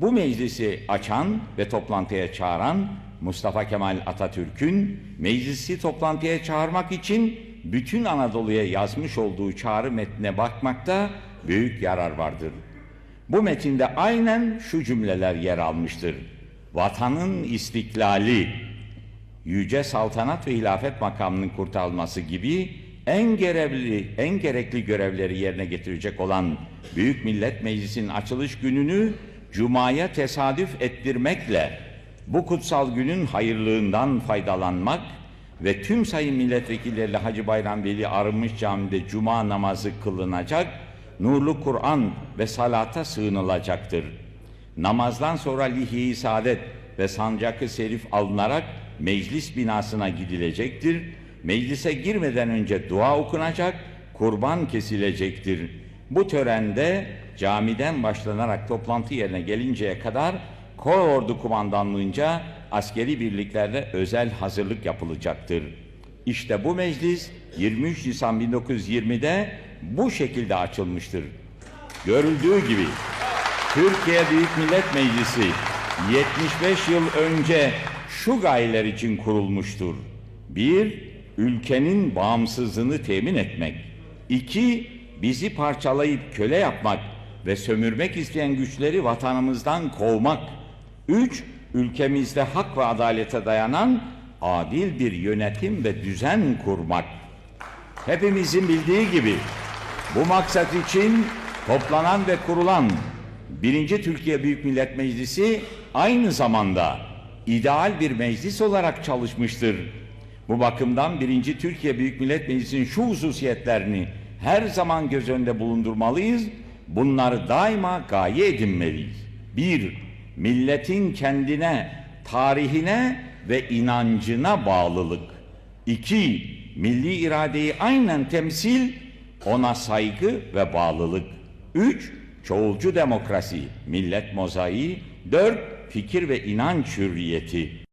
Bu meclisi açan ve toplantıya çağıran Mustafa Kemal Atatürk'ün meclisi toplantıya çağırmak için bütün Anadolu'ya yazmış olduğu çağrı metnine bakmakta büyük yarar vardır. Bu metinde aynen şu cümleler yer almıştır. Vatanın istiklali, yüce saltanat ve hilafet makamının kurtarılması gibi en görevli, en gerekli görevleri yerine getirecek olan Büyük Millet Meclisi'nin açılış gününü Cuma'ya tesadüf ettirmekle bu kutsal günün hayırlığından faydalanmak ve tüm sayın milletvekilleriyle Hacı Bayram Veli Arınmış Camii'de Cuma namazı kılınacak, nurlu Kur'an ve salata sığınılacaktır. Namazdan sonra lihi saadet ve sancakı serif alınarak meclis binasına gidilecektir. Meclise girmeden önce dua okunacak, kurban kesilecektir. Bu törende camiden başlanarak toplantı yerine gelinceye kadar Kor Ordu Kumandanlığınca askeri birliklerde özel hazırlık yapılacaktır. İşte bu meclis 23 Nisan 1920'de bu şekilde açılmıştır. Görüldüğü gibi Türkiye Büyük Millet Meclisi 75 yıl önce şu gayeler için kurulmuştur. Bir, ülkenin bağımsızlığını temin etmek. İki, bizi parçalayıp köle yapmak ve sömürmek isteyen güçleri vatanımızdan kovmak. Üç, ülkemizde hak ve adalete dayanan adil bir yönetim ve düzen kurmak. Hepimizin bildiği gibi bu maksat için toplanan ve kurulan birinci Türkiye Büyük Millet Meclisi aynı zamanda ideal bir meclis olarak çalışmıştır. Bu bakımdan birinci Türkiye Büyük Millet Meclisi'nin şu hususiyetlerini her zaman göz önünde bulundurmalıyız. Bunları daima gaye edinmeliyiz. Bir, milletin kendine, tarihine ve inancına bağlılık. İki, milli iradeyi aynen temsil, ona saygı ve bağlılık. Üç, çoğulcu demokrasi, millet mozaiği. Dört, fikir ve inanç hürriyeti.